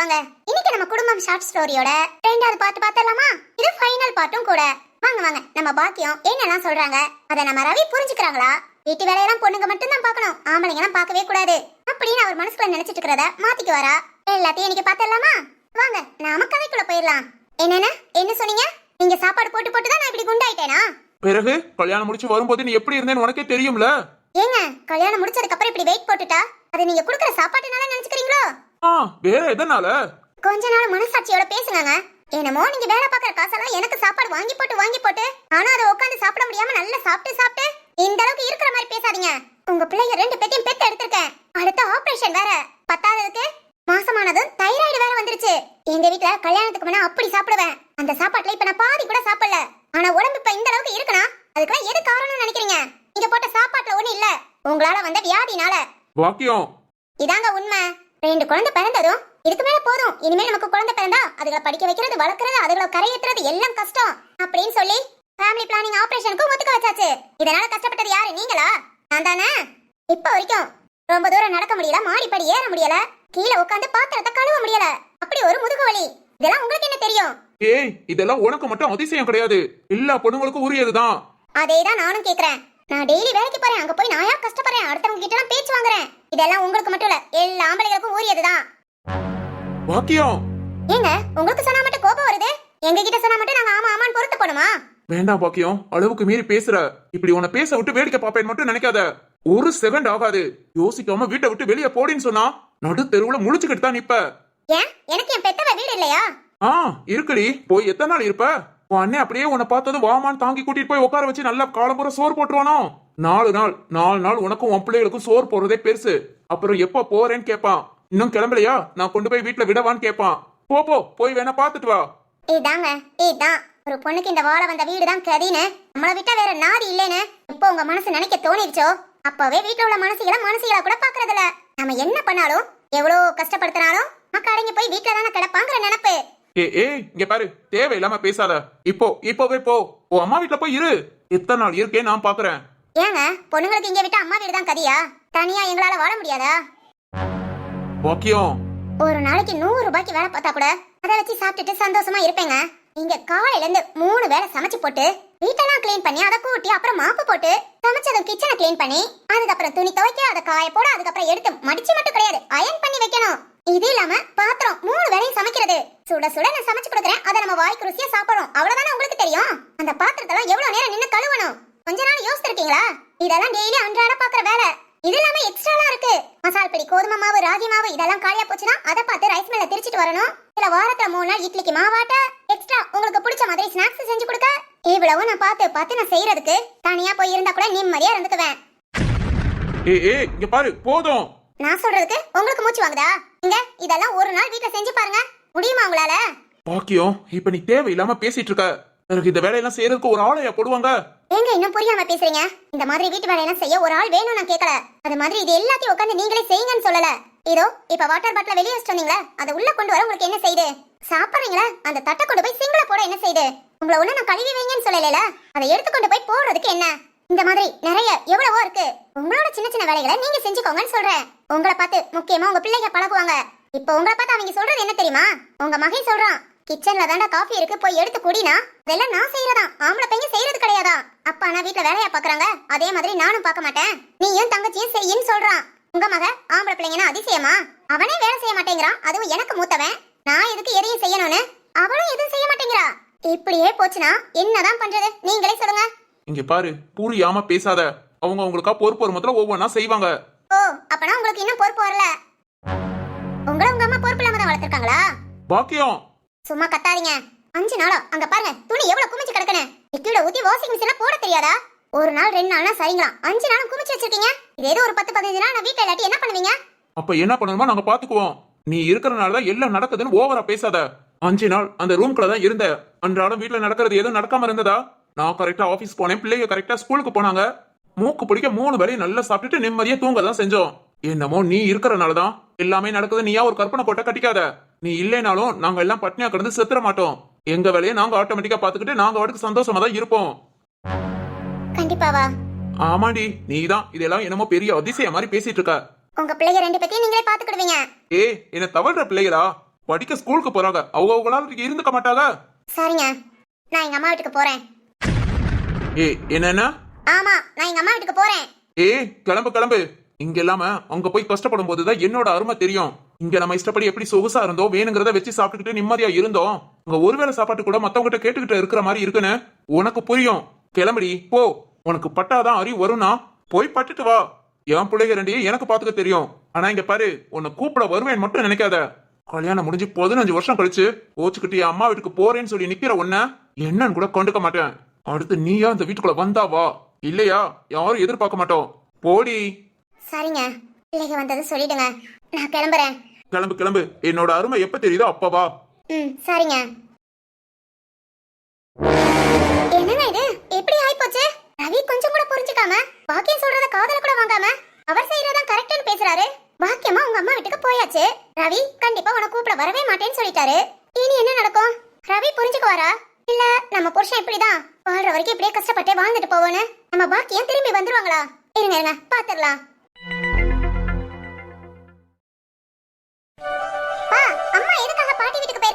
வாங்க. இன்னைக்கு நம்ம குடும்பம் ஷார்ட் ஸ்டோரியோட ரெண்டாவது பாட்டு பார்த்தலாமா இது ஃபைனல் பார்ட்டும் கூட. வாங்க வாங்க. நம்ம பாக்கியம் என்னெல்லாம் சொல்றாங்க? அதை நம்ம ரவி புரிஞ்சுக்கிறாங்களா? வீட்டு வேலையெல்லாம் பொண்ணுங்க மட்டும் தான் பார்க்கணும். ஆம்பளைங்க எல்லாம் பார்க்கவே கூடாது. அப்படின்னு அவர் மனசுக்குள்ள நினைச்சிட்டு இருக்கிறத மாத்திக்கு வரா எல்லாத்தையும் இன்னைக்கு பார்த்தலாமா வாங்க நாம கதைக்குள்ள போயிடலாம். என்னென்ன? என்ன சொன்னீங்க? நீங்க சாப்பாடு போட்டு போட்டு தான் நான் இப்படி குண்டாயிட்டேனா? பிறகு கல்யாணம் முடிச்சு வரும்போது நீ எப்படி இருந்தேன்னு உனக்கே தெரியும்ல? ஏங்க கல்யாணம் முடிச்சதுக்கு அப்புறம் இப்படி வெயிட் போட்டுட்டா? அது நீங்க குடுக்குற சாப்பாட்டுனால நினைச்சுக்கிறீங்களோ? ஆ வேற எதனால? கொஞ்ச நாள் மனசாட்சியோட பேசுங்க என்னமோ நீங்க வேலை பார்க்குற காசெல்லாம் எனக்கு சாப்பாடு வாங்கி போட்டு வாங்கி போட்டு ஆனா அதை உட்காந்து சாப்பிட முடியாம நல்லா சாப்பிட்டு சாப்பிட்டு இந்த அளவுக்கு இருக்கிற மாதிரி பேசாதீங்க. உங்க பிள்ளைங்க ரெண்டு பேத்தையும் பெத்து எடுத்திருக்கேன். அடுத்த ஆபரேஷன் வேற. பத்தாததுக்கு மாசமானதும் தைராய்டு வேற வந்துருச்சு. எங்க வீட்ல கல்யாணத்துக்கு முன்ன அப்படி சாப்பிடுவேன். அந்த சாப்பாட்டுல இப்ப நான் பாதி கூட சாப்பிடல. ஆனா உடம்பு இப்ப இந்த அளவுக்கு இருக்குனா அதுக்கெல்லாம் எது காரணம்னு நினைக்கிறீங்க? நீங்க போட்ட சாப்பாட்டுல ஒண்ணு இல்ல. உங்களால வந்த வியாதினால. வாக்கியம். ரெண்டு குழந்தை பிறந்ததும் இதுக்கு மேல போதும். இனிமே நமக்கு குழந்தை பிறந்தா அதுகளை படிக்க வைக்கிறது வளர்க்கறது அதுகளை கரையேற்றுறது எல்லாம் கஷ்டம். அப்படின்னு சொல்லி ஃபேமிலி பிளானிங் ஆபரேஷனுக்கு ஒத்துக்க வச்சாச்சு. இதனால கஷ்டப்பட்டது யாரு? நீங்களா? நான் தானே? இப்ப வரைக்கும் ரொம்ப தூரம் நடக்க முடியல மாடிப்படி ஏற முடியல கீழே உட்காந்து பாத்திரத்தை கழுவ முடியல. அப்படி ஒரு முதுகு வலி. இதெல்லாம் உங்களுக்கு என்ன தெரியும்? ஏய் இதெல்லாம் உனக்கு மட்டும் அதிசயம் கிடையாது. எல்லா பொண்ணுங்களுக்கும் உரியதுதான். அதேதான் நானும் கேக்குறேன். நான் டெய்லி வேலைக்கு போறேன். அங்க போய் நான் யார் கஷ்டப்படுறேன்? அடுத்தவங்க கிட்ட எல்லாம் பேச்சு வாங்குறேன். இதெல்லாம் உங்களுக்கு மட்டும் இல்ல எல்லா ஆம்பளைகளுக்கும் உரியதுதான் வாக்கியம் ஏங்க உங்களுக்கு சொன்னா மட்டும் கோபம் வருது? எங்க கிட்ட சொன்னா மட்டும் நாங்க ஆமா ஆமான்னு பொறுத்து போடுமா வேண்டாம் பாக்கியம் அளவுக்கு மீறி பேசுற. இப்படி உன்னை பேச விட்டு வேடிக்கை பாப்பேன் மட்டும் நினைக்காத. ஒரு செகண்ட் ஆகாது. யோசிக்காம வீட்டை விட்டு வெளியே போடின்னு சொன்னா நடு தெருவுல முழிச்சுக்கிட்டு தான் நிப்ப. ஏன்? எனக்கு என் பெத்தவ வீடு இல்லையா? ஆ இருக்குடி. போய் எத்தனை நாள் இருப்ப? உன் அண்ணன் அப்படியே உன்னை பார்த்ததும் வாமான்னு தாங்கி கூட்டிட்டு போய் உட்கார வச்சு நல்லா காலம்புற சோறு போட்டுருவானோ? நாலு நாள் நாலு நாள் உனக்கும் உன் பிள்ளைகளுக்கும் சோறு போடுறதே பெருசு. அப்புறம் எப்ப போறேன்னு கேட்பான் இன்னும் கிளம்பலையா? நான் கொண்டு போய் வீட்டுல விடவான்னு கேட்பான் போ போ போய் வேணா பாத்துட்டு வா. இதாங்க இதான். ஒரு பொண்ணுக்கு இந்த வாழ வந்த வீடு தான் கதின்னு. நம்மளை விட்டா வேற நாதி இல்லைன்னு இப்போ உங்க மனசு நினைக்க தோணிருச்சோ? அப்பவே வீட்டுல உள்ள மனசுகளை மனசுகளா கூட பாக்குறது இல்ல நம்ம என்ன பண்ணாலும் எவ்வளவு கஷ்டப்படுத்தினாலும் மக்கள் அடங்கி போய் வீட்டுல தானே கிடப்பாங்கிற நினைப்பு. ஏ ஏ இங்க பாரு தேவையில்லாம பேசாத. இப்போ இப்போவே போ. உன் அம்மா வீட்டுல போய் இரு. எத்தனை நாள் இருக்கே நான் பாக்குறேன். ஏங்க பொண்ணுங்களுக்கு இங்க விட்டு அம்மா வீடு தான் கதியா? தனியா எங்களால வாழ முடியாதா? வாக்கியம் ஒரு நாளைக்கு நூறு ரூபாய்க்கு வேலை பார்த்தா கூட அதை வச்சு சாப்பிட்டுட்டு சந்தோஷமா இருப்பேங்க. இங்க காலையில இருந்து மூணு வேளை சமைச்சு போட்டு வீட்டெல்லாம் க்ளீன் பண்ணி அதை கூட்டி அப்புறம் மாப்பு போட்டு சமைச்சதும் கிச்சனை க்ளீன் பண்ணி அதுக்கப்புறம் துணி துவைக்க அதை காய போட அதுக்கப்புறம் எடுத்து மடிச்சு மட்டும் கிடையாது அயன் பண்ணி வைக்கணும். இது இல்லாம பாத்திரம் மூணு வேளையும் சமைக்கிறது. சுட சுட நான் சமைச்சு கொடுக்குறேன். அதை நம்ம வாய்க்கு ருசியா சாப்பிடுறோம் அவ்வளவுதானே உங்களுக்கு தெரியும்? அந்த பாத்திரத்தெல்லாம் எவ்வளவு நேரம் நின்னு கழுவணும்? கொஞ்ச நாள் யோசிச்சிருக்கீங்களா இதெல்லாம் டெய்லி அன்றாட பாக்குற வேலை. இது இல்லாம எக்ஸ்ட்ராலாம் இருக்கு. மசால் பிடி கோதுமை மாவு ராகி மாவு இதெல்லாம் காலியா போச்சுன்னா அதை பார்த்து ரைஸ் மேல திரிச்சிட்டு வரணும். சில வாரத்துல மூணு நாள் இட்லிக்கு மாவாட்ட எக்ஸ்ட்ரா உங்களுக்கு பிடிச்ச மாதிரி ஸ்நாக்ஸ் செஞ்சு கொடுக்க. இவ்வளவு நான் பார்த்து பார்த்து நான் செய்யறதுக்கு தனியா போய் இருந்தா கூட நிம்மதியா இருந்துக்குவேன். ஏய் ஏய் இங்க பாரு போதும். நான் சொல்றதுக்கு உங்களுக்கு மூச்சு வாங்குதா? இங்க இதெல்லாம் ஒரு நாள் வீட்ல செஞ்சு பாருங்க. முடியுமா உங்களால? பாக்கியம் இப்ப நீ தேவையில்லாம பேசிட்டு இருக்க. எனக்கு இந்த வேலையெல்லாம் செய்யறதுக்கு ஒரு ஆளையா போடுவாங்க. ஏங்க இன்னும் புரியாம பேசுறீங்க? இந்த மாதிரி வீட்டு வேலையெல்லாம் செய்ய ஒரு ஆள் வேணும் நான் கேட்கல அது மாதிரி இது எல்லாத்தையும் உட்காந்து நீங்களே செய்யுங்கன்னு சொல்லல. இதோ இப்ப வாட்டர் பாட்டில வெளியே வச்சுட்டு வந்தீங்களா அதை உள்ள கொண்டு வர உங்களுக்கு என்ன செய்யுது சாப்பிடுறீங்களா? அந்த தட்டை கொண்டு போய் சிங்கிள போட என்ன செய்யுது உங்களை ஒண்ணு நான் கழுவி வைங்கன்னு சொல்லல அதை எடுத்து கொண்டு போய் போடுறதுக்கு என்ன? இந்த மாதிரி நிறைய எவ்வளவோ இருக்கு. உங்களோட சின்ன சின்ன வேலைகளை நீங்க செஞ்சுக்கோங்கன்னு சொல்றேன். உங்களை பார்த்து முக்கியமா உங்க பிள்ளைங்க பழகுவாங்க. இப்போ உங்களை பார்த்து அவங்க சொல்றது என்ன தெரியுமா? உங்க மகன் சொல்றான் கிச்சன்ல தாண்டா காஃபி இருக்கு போய் எடுத்து குடினா இதெல்லாம் நான் செய்யறதா ஆம்பளை பையன் செய்யறது கிடையாதா? அப்பா நான் வீட்டுல வேலையா பாக்குறாங்க. அதே மாதிரி நானும் பார்க்க மாட்டேன். நீயும் தங்கச்சியும் செய்யின்னு சொல்றான். உங்க மக ஆம்பளை பிள்ளைங்கன்னா அதிசயமா? அவனே வேலை செய்ய மாட்டேங்கிறான். அதுவும் எனக்கு மூத்தவன். நான் எதுக்கு எதையும் செய்யணும்னு? அவனும் எதுவும் செய்ய மாட்டேங்கிறா. இப்படியே போச்சுன்னா என்னதான் பண்றது? நீங்களே சொல்லுங்க. இங்க பாரு புரியாம பேசாத. அவங்க உங்களுக்கா பொறுப்பு ஒரு முதல்ல ஒவ்வொன்றா செய்வாங்க. ஓ அப்பனா உங்களுக்கு இன்னும் பொறுப்பு வரல. உங்களை உங்க அம்மா பொறுப்பு இல்லாம தான் வளர்த்துருக்காங்களா? பாக்கியம். சும்மா கத்தாதீங்க. அஞ்சு நாளா அங்க பாருங்க துணி எவ்வளவு குமிச்சு கிடக்குன்னு. லிக்விட ஊத்தி வாஷிங் மிஷின்ல போட தெரியாதா? ஒரு நாள் ரெண்டு நாள்னா சரிங்களா அஞ்சு நாளும் குமிச்சு வச்சிருக்கீங்க. இது ஏதோ ஒரு பத்து பதினஞ்சு நாள் நான் வீட்டுல இல்லாட்டி என்ன பண்ணுவீங்க? அப்ப என்ன பண்ணணுமோ நாங்க பாத்துக்குவோம். நீ இருக்கிறனால தான் எல்லாம் நடக்குதுன்னு ஓவரா பேசாத. அஞ்சு நாள் அந்த ரூம்குள்ள தான் இருந்த. அன்றாடம் வீட்ல நடக்கிறது எதுவும் நடக்காம இருந்ததா? நான் கரெக்டா ஆபீஸ் போனேன். பிள்ளைங்க கரெக்டா ஸ்கூலுக்கு போனாங்க. மூக்கு பிடிக்க மூணு வேலையும் நல்லா சாப்பிட்டுட்டு நிம்மதியா தூங்க தான் செஞ்சோம். என்னமோ நீ இருக்கிறனால தான் எல்லாமே நடக்குது. நீயா ஒரு கற்பனை கோட்டை கட்டிக்காத. நீ இல்லைனாலும் நாங்க எல்லாம் பட்னியா கிடந்து செத்துற மாட்டோம். எங்க வேலையை நாங்க ஆட்டோமேட்டிக்கா பாத்துக்கிட்டு நாங்க வாட்டுக்கு சந்தோஷமா தான் இருப்போம். கண்டிப்பாவா ஆமாடி நீ தான் இதெல்லாம் என்னமோ பெரிய அதிசயம் மாதிரி பேசிட்டு இருக்க. உங்க பிள்ளைங்க ரெண்டு பேத்தையும் நீங்களே பாத்துக்கிடுவீங்க ஏ என்ன தவழ்ற பிள்ளைகளா? படிக்க ஸ்கூலுக்கு போறாங்க. அவங்க அவங்களால இருந்துக்க மாட்டாங்க. சரிங்க. நான் எங்க அம்மா வீட்டுக்கு போறேன். ஏ என்னன்னா? ஆமா நான் எங்க அம்மா வீட்டுக்கு போறேன். ஏ கிளம்பு கிளம்பு. இங்க இல்லாம அங்க போய் கஷ்டப்படும் போதுதான் என்னோட அருமை தெரியும். இங்க நம்ம இஷ்டப்படி எப்படி சொகுசா இருந்தோம் வேணுங்கிறத வச்சு சாப்பிட்டுக்கிட்டு நிம்மதியா இருந்தோம். அங்க ஒருவேளை சாப்பாட்டு கூட மத்தவங்க கிட்ட கேட்டுக்கிட்டு இருக்கிற மாதிரி இருக்குன்னு உனக்கு புரியும். கிளம்புடி போ. உனக்கு பட்டாதான் அறிவு வரும்னா போய் பட்டுட்டு வா. என் பிள்ளைங்க ரெண்டையும் எனக்கு பாத்துக்க தெரியும். ஆனா இங்க பாரு உன்னை கூப்பிட வருவேன் மட்டும் நினைக்காத. கல்யாணம் முடிஞ்சு பதினஞ்சு வருஷம் கழிச்சு கோச்சுக்கிட்டு என் அம்மா வீட்டுக்கு போறேன்னு சொல்லி நிக்கிற உன்ன என்னன்னு கூட கண்டுக்க மாட்டேன். அடுத்து நீயா இந்த வீட்டுக்குள்ள வந்தா வா. இல்லையா? யாரும் எதிர்பார்க்க மாட்டோம். போடி. சரிங்க. பிள்ளைங்க வந்தது சொல்லிடுங்க. நான் கிளம்புறேன். கிளம்பு கிளம்பு. என்னோட அருமை எப்ப தெரியுதோ அப்ப வா. ம் சரிங்க. என்னங்க இது? எப்படி ஆயிப்போச்சு? ரவி கொஞ்சம் கூட புரிஞ்சுக்காம பாக்கியம் சொல்றத காதல கூட வாங்காம அவர் செய்யறதா கரெக்ட்னு பேசுறாரு. பாக்கியமா உங்க அம்மா வீட்டுக்கு போயாச்சு? ரவி கண்டிப்பா உன கூப்பிட வரவே மாட்டேன்னு சொல்லிட்டாரு. இனி என்ன நடக்கும்? ரவி புரிஞ்சுக்குவாரா? இல்ல நம்ம புருஷன் இப்படிதான். வாழ்ற வரைக்கும் இப்படியே கஷ்டப்பட்டு வாழ்ந்துட்டு போவோன்னு. நம்ம பாக்கியம் திரும்பி வந்துருவாங்களா? இருங்க இருங்க பாத்துடலாம் அம்மா பாட்டி வீட்டுக்கு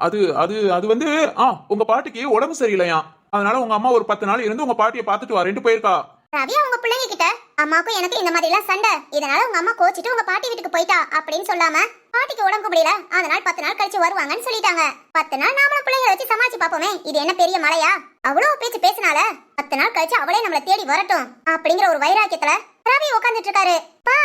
அது அது அது வந்து ஆ உங்க பாட்டிக்கு உடம்பு சரியில்லையா அதனால உங்க அம்மா ஒரு பத்து நாள் இருந்து உங்க பாட்டியை பாத்துட்டு வரேன்ட்டு போயிருக்கா. ரவி அவங்க பிள்ளைங்க கிட்ட அம்மாக்கும் எனக்கு இந்த மாதிரி எல்லாம் சண்டை. இதனால உங்க அம்மா கோச்சிட்டு உங்க பாட்டி வீட்டுக்கு போயிட்டா அப்படின்னு சொல்லாம பாட்டிக்கு உடம்பு முடியல. அதனால பத்து நாள் கழிச்சு வருவாங்கன்னு சொல்லிட்டாங்க. பத்து நாள் நாமளும் பிள்ளைங்களை வச்சு சமாளிச்சு பாப்போமே இது என்ன பெரிய மலையா? அவ்வளவு பேச்சு பேசினால பத்து நாள் கழிச்சு அவளே நம்மள தேடி வரட்டும் அப்படிங்கிற ஒரு வைராக்கியத்துல ரவி உட்காந்துட்டு இருக்காரு. பா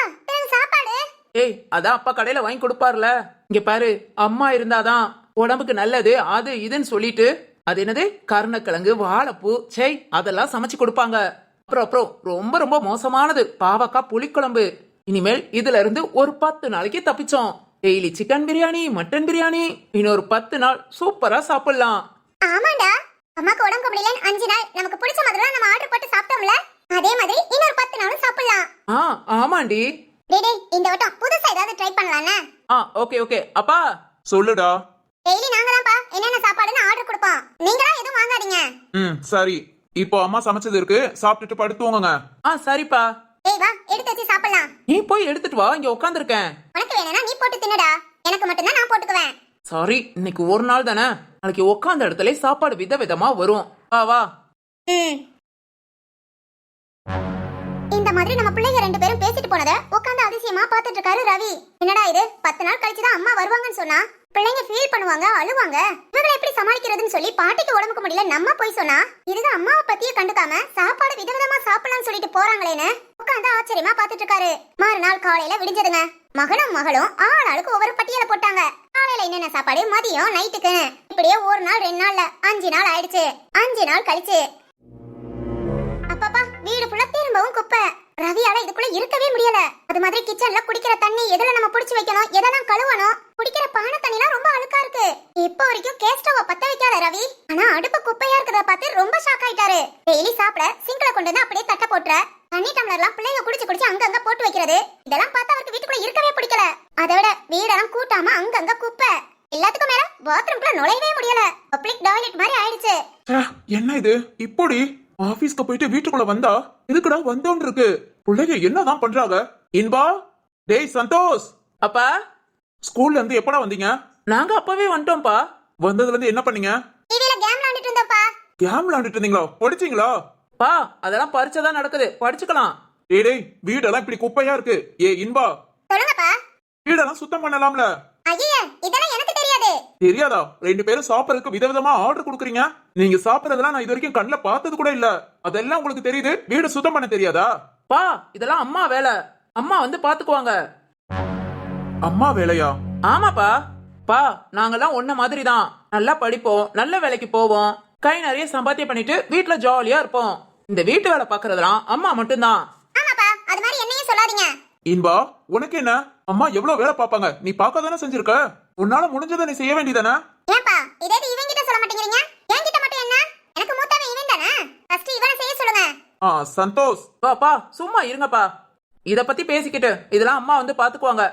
சாப்பாடு? ஏய் அதான் அப்பா கடையில வாங்கி கொடுப்பார்ல. இங்க பாரு அம்மா இருந்தாதான் உடம்புக்கு நல்லது அது இதுன்னு சொல்லிட்டு அது என்னது? கருணக்கிழங்கு வாழைப்பூ சே அதெல்லாம் சமைச்சு கொடுப்பாங்க. அப்புறம் அப்புறம் ரொம்ப ரொம்ப மோசமானது. பாவக்காய் புளிக்குழம்பு. இனிமேல் இதுல இருந்து ஒரு பத்து நாளைக்கு தப்பிச்சோம். Daily chicken biryani mutton biryani இன்னொரு பத்து நாள் சூப்பரா சாப்பிடலாம். ஆமாண்டா. அம்மாக்கு உடம்பு முடியலன்னு அஞ்சு நாள் நமக்கு பிடிச்ச மாதிரிலாம் நம்ம ஆர்டர் போட்டு சாப்பிட்டோம்ல. அதே மாதிரி இன்னொரு பத்து நாளும் சாப்பிடலாம். ஆ ஆமாண்டி. டேய் டேய், இந்த வட்டம் புதுசா ஏதாவது ட்ரை பண்ணலாம்ல? ஆ ஓகே ஓகே அப்பா. சொல்லுடா. டெய்லி நாங்க தான்ப்பா என்னென்ன சாப்பாடுன்னு ஆர்டர் கொடுப்போம். நீங்களா எதுவும் வாங்காதீங்க. ம் சரி. இப்போ அம்மா சமைச்சது இருக்கு. சாப்பிட்டுட்டு படுத்துவங்க ஆ சரிப்பா. டேய் வா எடுத்து வச்சு சாப்பிடலாம். நீ போய் எடுத்துட்டு வா இங்க உட்காந்துருக்கேன் உனக்கு வேணும்னா நீ போட்டு தின்னுடா. எனக்கு மட்டும்தான் நான் போட்டுக்குவேன். சாரி இன்னைக்கு ஒரு நாள் தானே? நாளைக்கு உட்காந்த இடத்துல சாப்பாடு விதவிதமா வரும். வா வா. இந்த மாதிரி நம்ம பிள்ளைங்க ரெண்டு பேரும் பேசிட்டு போனதை உட்காந்து அதிசயமா பார்த்துட்டு இருக்காரு ரவி. என்னடா இது? பத்து நாள் கழிச்சு தான் அம்மா வருவாங்கன்னு சொன்னா. பிள்ளைங்க ஃபீல் பண்ணுவாங்க அழுவாங்க. இவங்களை எப்படி சமாளிக்கிறதுன்னு சொல்லி பாட்டிக்கு உடம்புக்கு முடியல நம்ம போய் சொன்னா இதுதான் அம்மாவை பத்தியே கண்டுக்காம சாப்பாடு விதவிதமா சாப்பிடலாம்னு சொல்லிட்டு போறாங்களேன்னு உட்காந்து ஆச்சரியமா பார்த்துட்டு இருக்காரு மறுநாள் காலையில விடிஞ்சதுங்க. மகனும் மகளும் ஆள் ஒவ்வொரு பட்டியலை போட்டாங்க. காலையில என்னென்ன சாப்பாடு மதியம் நைட்டுக்கு இப்படியே ஒரு நாள் ரெண்டு நாள்ல. அஞ்சு நாள் ஆயிடுச்சு. அஞ்சு நாள் கழிச்சு திரும்பவும் குப்பை. ரவியால இதுக்குள்ள இருக்கவே முடியல. அது மாதிரி கிச்சன்ல குடிக்கிற தண்ணி எதுல நம்ம புடிச்சு வைக்கணும்? எதெல்லாம் கழுவணும்? குடிக்கிற பானை தண்ணிலாம் ரொம்ப அழுக்கா இருக்கு. இப்போ வரைக்கும் கேஸ் ஸ்டவ் பத்த வைக்காத ரவி. ஆனா அடுப்பு குப்பையா இருக்கிறத பார்த்து ரொம்ப ஷாக் ஆயிட்டாரு. டெய்லி சாப்பிட சிங்கில கொண்டு வந்து அப்படியே தட்ட போட்டுற. தண்ணி டம்ளர்லாம் பிள்ளைங்க குடிச்சு குடிச்சு அங்கங்க போட்டு வைக்கிறது. இதெல்லாம் பார்த்தா அவருக்கு வீட்டுக்குள்ள இருக்கவே பிடிக்கல. அதை விட வீடெல்லாம் கூட்டாம அங்கங்க குப்பை. எல்லாத்துக்கும் மேல பாத்ரூம்குள்ள நுழையவே முடியல. பப்ளிக் டாய்லெட் மாதிரி ஆயிடுச்சு. என்ன இது? இப்படி? ஆபீஸ்க்கு போயிட்டு வீட்டுக்குள்ள வந்தா எதுக்குடா வந்தோன்னு இருக்கு? பிள்ளைங்க என்னதான் பண்றாங்க? இன்பா? டேய் சந்தோஷ்! அப்பா? ஸ்கூல்ல இருந்து எப்படா வந்தீங்க? நாங்க அப்பவே வந்துட்டோம்ப்பா. வந்ததுல இருந்து என்ன பண்ணீங்க? டிவில கேம் விளையாண்டுட்டு இருந்தப்பா கேம் விளையாண்டுட்டு இருந்தீங்களா? படிச்சீங்களா? பா அதெல்லாம் பரிச்சை நடக்குது. படிச்சுக்கலாம். டேய் டேய் வீடெல்லாம் இப்படி குப்பையா இருக்கு. ஏ இன்பா! சொல்லுங்கப்பா. வீடெல்லாம் சுத்தம் பண்ணலாம்ல. தெரியாது? ரெண்டு பேரும் சாப்பிடறதுக்கு விதவிதமா ஆர்டர் கொடுக்குறீங்க? நீங்க சாப்பிடறதெல்லாம் நான் இது வரைக்கும் கண்ணுல பார்த்தது கூட இல்ல. அதெல்லாம் உங்களுக்கு தெரியுது? வீடு சுத்தம் பண்ண தெரியாதா? பா இதெல்லாம் அம்மா வேலை. அம்மா வந்து பாத்துக்குவாங்க. அம்மா வேலையா? ஆமாப்பா. பா நாங்கெல்லாம் ஒன்ன மாதிரி தான் நல்லா படிப்போம் நல்ல வேலைக்கு போவோம். கை நிறைய சம்பாத்தியம் பண்ணிட்டு வீட்ல ஜாலியா இருப்போம். இந்த வீட்டு வேலை பாக்குறதெல்லாம் அம்மா மட்டும்தான். ஆமாப்பா அது மாதிரி என்னையும் சொல்லாதீங்க. இன்பா உனக்கு என்ன? அம்மா எவ்வளவு வேலை பார்ப்பாங்க? நீ பார்க்க தானே செஞ்சிருக்க? உன்னால முடிஞ்சதை நீ செய்ய வேண்டியதானே? ஏன்பா இதே இது இவன் கிட்ட சொல்ல மாட்டேங்கிறீங்க? என்கிட்ட மட்டும் என்ன? எனக்கு மூத்தவன் இவன் தானே? ஃபர்ஸ்ட் இவனை செய்ய சொல்லுங்க. ஆ சந்தோஷ். பாப்பா சும்மா இருங்கப்பா. இத பத்தி பேசிக்கிட்டு இதெல்லாம் அம்மா வந்து பாத்துக்குவாங்க.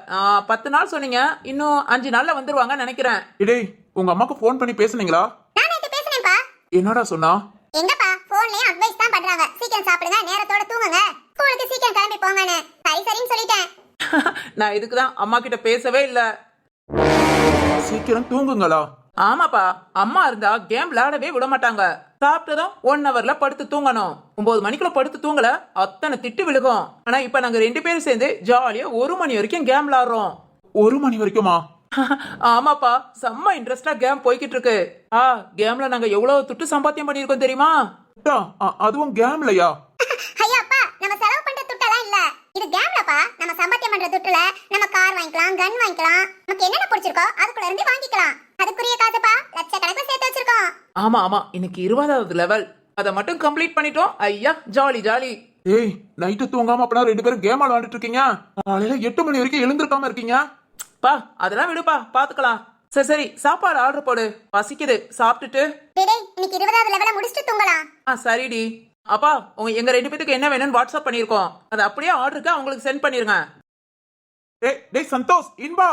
பத்து நாள் சொன்னீங்க இன்னும் அஞ்சு நாள்ல வந்துருவாங்கன்னு நினைக்கிறேன். இடேய் உங்க அம்மாக்கு ஃபோன் பண்ணி பேசுனீங்களா? நான் நேத்து பேசினேன்ப்பா என்னடா சொன்னா? எங்கப்பா போன்லயே அட்வைஸ் தான் பண்றாங்க. சீக்கிரம் சாப்பிடுங்க நேரத்தோட தூங்குங்க. ஸ்கூலுக்கு சீக்கிரம் கிளம்பி போங்கன்னு. சரி சரின்னு சொல்லிட்டேன். நான் இதுக்கு தான் அம்மா கிட்ட பேசவே இல்ல. சீக்கிரம் தூங்குங்களா? ஆமாப்பா அம்மா இருந்தா கேம் விளையாடவே விட மாட்டாங்க. சாப்பிட்டதும் ஒன் ஹவர்ல படுத்து தூங்கணும். ஒன்பது மணிக்குள்ள படுத்து தூங்கல அத்தனை திட்டு விழுகும். ஆனா இப்ப நாங்க ரெண்டு பேரும் சேர்ந்து ஜாலியா ஒரு மணி வரைக்கும் கேம் விளையாடுறோம் ஒரு மணி வரைக்குமா? ஆமாப்பா செம்ம இன்ட்ரெஸ்டா கேம் போய்கிட்டு இருக்கு. ஆ கேம்ல நாங்க எவ்வளவு துட்டு சம்பாத்தியம் பண்ணிருக்கோம் தெரியுமா? அதுவும் கேம்லையா? ஐயா அப்பா நம்ம செலவு பண்ற துட்டெல்லாம் இல்ல. இது கேம்லப்பா நம்ம சம்பாத்தியம் பண்ற துட்டுல நம்ம கார் வாங்கிக்கலாம் கன் வாங்கிக்கலாம். நமக்கு என்னென்ன பிடிச்சிருக்கோ அதுக்குள்ள இருந்து வாங்கிக்கலாம். அதுக்குரிய காசுப்பா லட்சக்கணக்கில் சேர்த்து வச்சிருக்கோம். ஆமா ஆமா. இன்னைக்கு இருபதாவது லெவல் அதை மட்டும் கம்ப்ளீட் பண்ணிட்டோம். ஐயா ஜாலி ஜாலி ஏய் நைட்டு தூங்காம அப்பனா ரெண்டு பேரும் கேம் விளையாண்டுட்டு இருக்கீங்க? காலையில எட்டு மணி வரைக்கும் எழுந்திருக்காம இருக்கீங்க? பா அதெல்லாம் விடுப்பா. பாத்துக்கலாம். சரி சரி. சாப்பாடு ஆர்டர் போடு. பசிக்குது. சாப்பிட்டுட்டு. டேய் இன்னைக்கு இருபதாவது லெவல முடிச்சுட்டு தூங்கலாம். ஆ சரிடி. அப்பா உங்க எங்க ரெண்டு பேத்துக்கு என்ன வேணும்னு வாட்ஸ்அப் பண்ணிருக்கோம். அதை அப்படியே ஆர்டருக்கு அவங்களுக்கு சென்ட் பண்ணிருங்க. டேய் டேய் சந்தோஷ் இன்பா.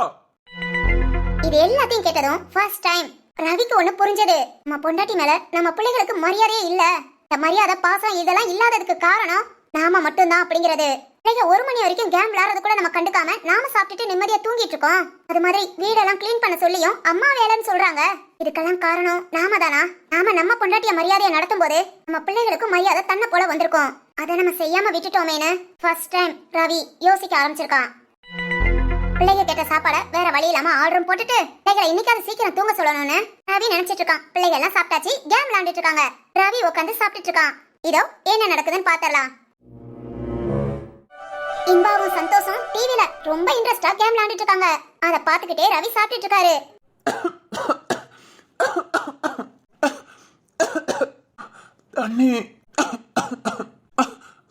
இது எல்லாத்தையும் கேட்டதும் ஃபர்ஸ்ட் டைம் ரவிக்கு ஒண்ணு புரிஞ்சது. நம்ம பொண்டாட்டி மேல நம்ம பிள்ளைகளுக்கு மரியாதையே இல்ல. இந்த மரியாதை பாசம் இதெல்லாம் இல்லாததுக்கு காரணம் நாம மட்டும்தான் அப்படிங்கிறது. பிள்ளைங்க ஒரு மணி வரைக்கும் கேம் விளையாடுறது கூட நம்ம கண்டுக்காம நாம சாப்பிட்டுட்டு நிம்மதியா தூங்கிட்டு இருக்கோம். அது மாதிரி வீடெல்லாம் க்ளீன் பண்ண சொல்லியும் அம்மா வேலைன்னு சொல்றாங்க. இதுக்கெல்லாம் காரணம் நாம தானா? நாம நம்ம பொண்டாட்டிய மரியாதையை நடத்தும் போது நம்ம பிள்ளைகளுக்கும் மரியாதை தன்னை போல வந்திருக்கும். அதை நம்ம செய்யாம விட்டுட்டோமேனு ஃபர்ஸ்ட் டைம் ரவி யோசிக்க ஆரம்பிச்சிருக்கான். பிள்ளைங்க கேட்ட சாப்பாட வேற வழி இல்லாம ஆர்டரும் போட்டுட்டு பிள்ளைகளை இன்னைக்காவது சீக்கிரம் தூங்க சொல்லணும்னு ரவி நினைச்சிட்டு இருக்கான். பிள்ளைகள் எல்லாம் சாப்பிட்டாச்சு கேம் விளையாண்டுட்டு இருக்காங்க. ரவி உட்காந்து சாப்பிட்டுட்டு இருக்கான். இதோ என்ன நடக்குதுன்னு பாத்திரலாம் இன்பாவும் சந்தோஷம் டிவில ரொம்ப இன்ட்ரெஸ்டா கேம் விளையாண்டுட்டு இருக்காங்க. அத பாத்துக்கிட்டே ரவி சாப்பிட்டுட்டு இருக்காரு. தண்ணி.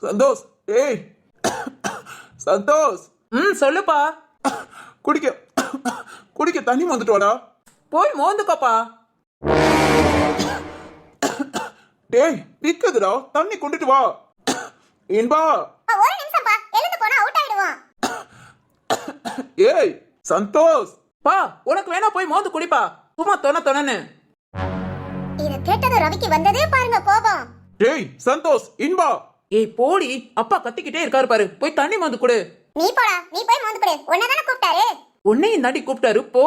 சந்தோஷ் ஏய். சந்தோஷ். ம் சொல்லுப்பா. குடிக்க. குடிக்க தண்ணி வந்துட்டு வாடா. போய் மோந்துக்கோப்பா. டேய் நிக்குதுடா. தண்ணி கொண்டுட்டு வா. இன்பா. ஒரு நிமிஷம்ப்பா எழுந்து போனா அவுட் ஆயிடுவான் ஏய் சந்தோஷ்! பா உனக்கு வேணா போய் மோந்து குடிப்பா. சும்மா தொண தொணன்னு. இத கேட்டது ரவிக்கு வந்ததே பாருங்க கோபம். டேய் சந்தோஷ் இன்பா! ஏய் போடி அப்பா கத்திக்கிட்டே இருக்காரு பாரு. போய் தண்ணி மோந்து கொடு. நீ போடா நீ போய் மோந்து கொடு. உன்னதானே கூப்பிட்டாரு. உன்னையும் தாண்டி கூப்பிட்டாரு. போ.